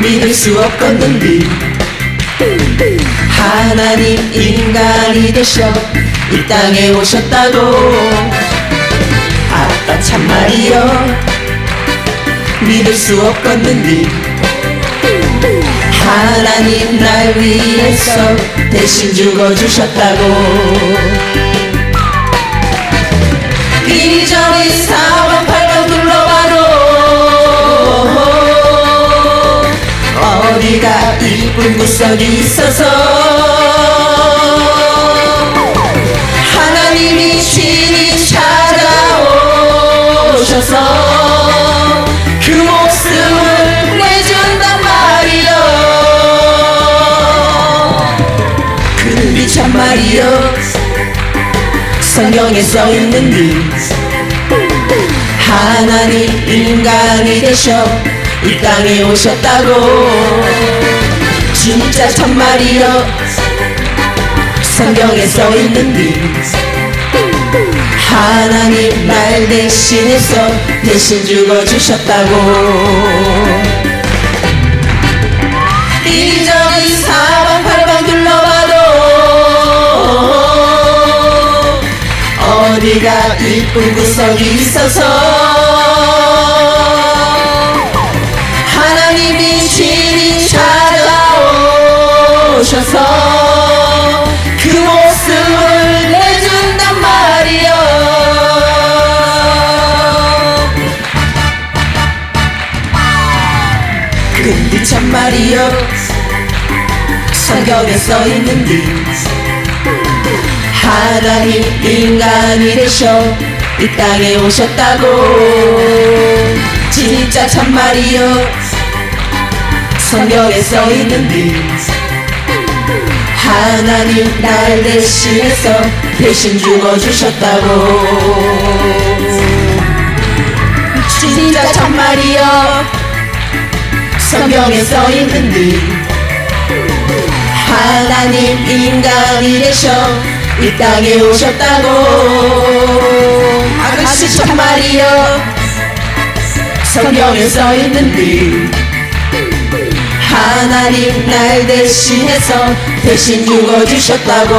믿을 수 없겠는데 하나님 인간이 되셔 이 땅에 오셨다고. 아빠 참말이여. 믿을 수 없겠는데 하나님 날 위해서 대신 죽어주셨다고. 이리저리 사방 어디가 이쁜 구석이 있어서 하나님이 친히 찾아오셔서 그 목숨을 내준단 말이여. 그들이 참 말이여. 성경에 써있는데 하나님 인간이 되셔 이 땅에 오셨다고. 진짜 참말이여. 성경에 써있는데 하나님 날 대신해서 대신 죽어주셨다고. 이리저리 사방팔방 둘러봐도 어디가 이쁜 구석이 있어서 오셔서 그 모습을 내준단 말이여. 근데 참 말이여 성경에 써있는데 하나님 인간이 되셔 이 땅에 오셨다고. 진짜 참 말이여 성경에 써있는데 하나님 날 대신해서 대신 죽어주셨다고. 진짜 참말이여. 성경에 써있는데 하나님 인간이 되셔 이 땅에 오셨다고. 아가씨 참말이여. 성경에 써있는데 하나님 날 대신해서 대신 죽어주셨다고.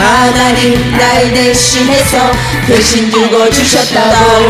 하나님 날 대신해서 대신 죽어주셨다고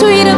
sweet